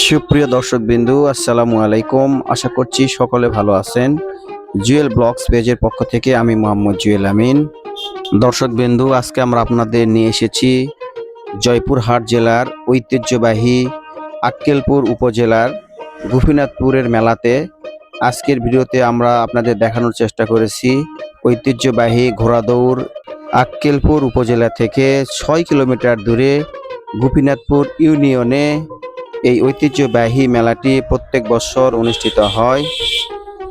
সুপ্রিয় দর্শক বিন্দু আসসালামু আলাইকুম। আশা করছি সকলে ভালো আছেন। জুয়েল ব্লগস পেজের পক্ষ থেকে আমি মোহাম্মদ জুয়েল আমিন। দর্শক বিন্দু আজকে আমরা আপনাদের নিয়ে এসেছি জয়পুরহাট জেলার ঐতিহ্যবাহী আক্কেলপুর উপজেলার গোপীনাথপুরের মেলাতে। আজকের ভিডিওতে আমরা আপনাদের দেখানোর চেষ্টা করেছি ঐতিহ্যবাহী ঘোড়াদৌড় আক্কেলপুর উপজেলা থেকে ছয় কিলোমিটার দূরে গোপীনাথপুর ইউনিয়নে এই ঐতিহ্যবাহী মেলাটি প্রত্যেক বছর অনুষ্ঠিত হয়।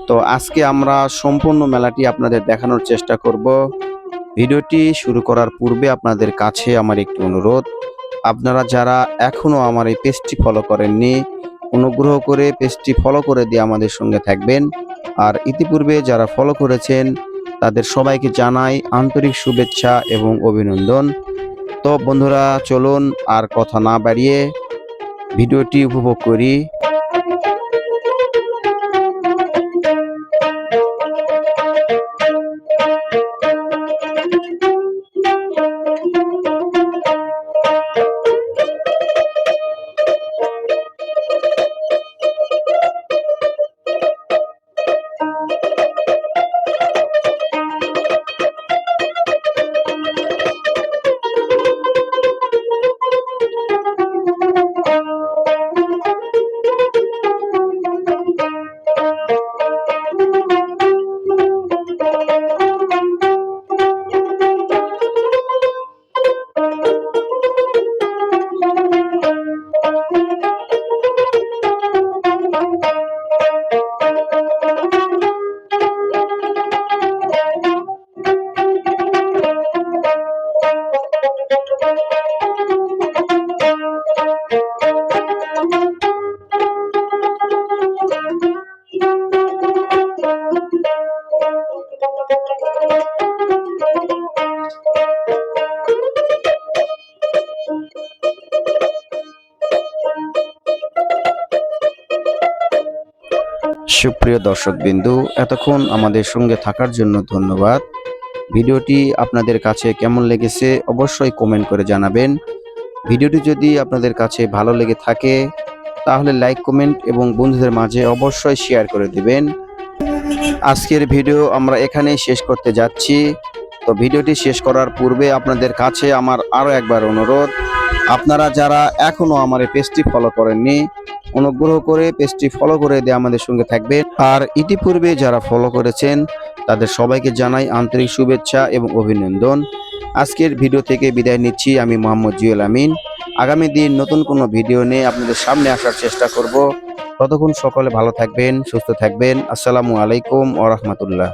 তো আজকে আমরা সম্পূর্ণ মেলাটি আপনাদের দেখানোর চেষ্টা করব। ভিডিওটি শুরু করার পূর্বে আপনাদের কাছে আমার একটি অনুরোধ। আপনারা যারা এখনও আমার এই পেজটি ফলো করেননি, অনুগ্রহ করে পেজটি ফলো করে দিয়ে আমাদের সঙ্গে থাকবেন। আর ইতিপূর্বে যারা ফলো করেছেন, তাদের সবাইকে জানাই আন্তরিক শুভেচ্ছা এবং অভিনন্দন। তো বন্ধুরা, চলুন আর কথা না বাড়িয়ে ভিডিওটি উপভোগ করি। সুপ্রিয় দর্শক বিন্দু এতক্ষণ আমাদের সঙ্গে থাকার জন্য ধন্যবাদ। ভিডিওটি আপনাদের কাছে কেমন লেগেছে অবশ্যই কমেন্ট করে জানাবেন। ভিডিওটি যদি আপনাদের কাছে ভালো লেগে থাকে, তাহলে লাইক কমেন্ট এবং বন্ধুদের মাঝে অবশ্যই শেয়ার করে দিবেন। আজকের ভিডিও আমরা এখানেই শেষ করতে যাচ্ছি। তো ভিডিওটি শেষ করার পূর্বে আপনাদের কাছে আমার আরও একবার অনুরোধ। আপনারা যারা এখনও আমার এই পেজটি ফলো করেননি অনুগ্রহ করে পেজটি ফলো করে দিয়ে আমাদের সঙ্গে থাকবেন। আর ইতিপূর্বে যারা ফলো করেছেন, তাদের সবাইকে জানাই আন্তরিক শুভেচ্ছা এবং অভিনন্দন। আজকের ভিডিও থেকে বিদায় নিচ্ছি, আমি মোহাম্মদ জুয়েল আমিন। আগামী দিন নতুন কোনো ভিডিও নিয়ে আপনাদের সামনে আসার চেষ্টা করব। ততক্ষণ সকলে ভালো থাকবেন, সুস্থ থাকবেন। আসসালামু আলাইকুম ওরহমতুল্লাহ